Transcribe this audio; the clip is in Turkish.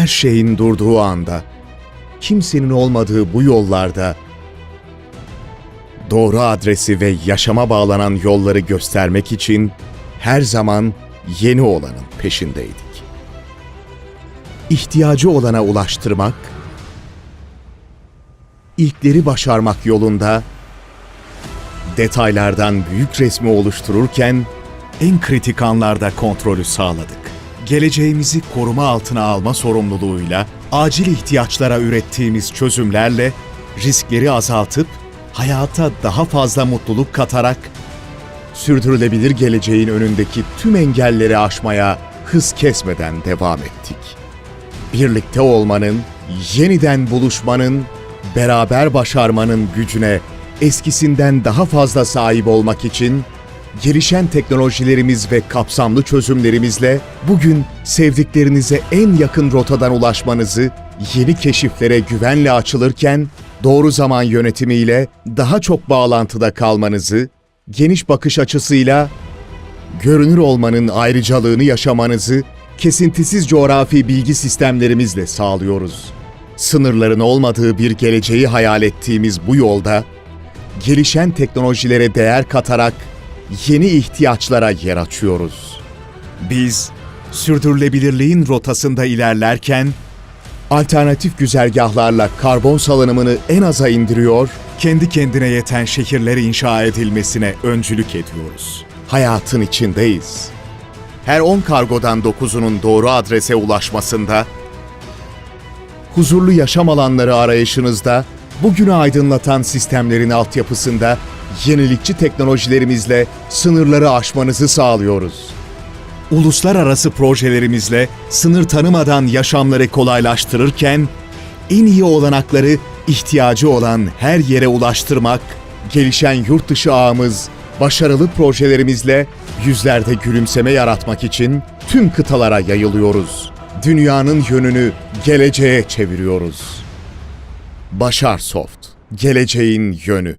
her şeyin durduğu anda, kimsenin olmadığı bu yollarda doğru adresi ve yaşama bağlanan yolları göstermek için her zaman yeni olanın peşindeydik. İhtiyacı olana ulaştırmak, ilkleri başarmak yolunda detaylardan büyük resmi oluştururken en kritik anlarda kontrolü sağladık. Geleceğimizi koruma altına alma sorumluluğuyla acil ihtiyaçlara ürettiğimiz çözümlerle riskleri azaltıp hayata daha fazla mutluluk katarak sürdürülebilir geleceğin önündeki tüm engelleri aşmaya hız kesmeden devam ettik. Birlikte olmanın, yeniden buluşmanın, beraber başarmanın gücüne eskisinden daha fazla sahip olmak için gelişen teknolojilerimiz ve kapsamlı çözümlerimizle bugün sevdiklerinize en yakın rotadan ulaşmanızı, yeni keşiflere güvenle açılırken doğru zaman yönetimiyle daha çok bağlantıda kalmanızı, geniş bakış açısıyla görünür olmanın ayrıcalığını yaşamanızı kesintisiz coğrafi bilgi sistemlerimizle sağlıyoruz. Sınırların olmadığı bir geleceği hayal ettiğimiz bu yolda gelişen teknolojilere değer katarak yeni ihtiyaçlara yer açıyoruz. Biz sürdürülebilirliğin rotasında ilerlerken alternatif güzergahlarla karbon salınımını en aza indiriyor, kendi kendine yeten şehirler inşa edilmesine öncülük ediyoruz. Hayatın içindeyiz. Her 10 kargodan 9'unun doğru adrese ulaşmasında, huzurlu yaşam alanları arayışınızda, bugünü aydınlatan sistemlerin altyapısında yenilikçi teknolojilerimizle sınırları aşmanızı sağlıyoruz. Uluslararası projelerimizle sınır tanımadan yaşamları kolaylaştırırken, en iyi olanakları ihtiyacı olan her yere ulaştırmak, gelişen yurt dışı ağımız, başarılı projelerimizle yüzlerde gülümseme yaratmak için tüm kıtalara yayılıyoruz. Dünyanın yönünü geleceğe çeviriyoruz. Başar Soft, geleceğin yönü.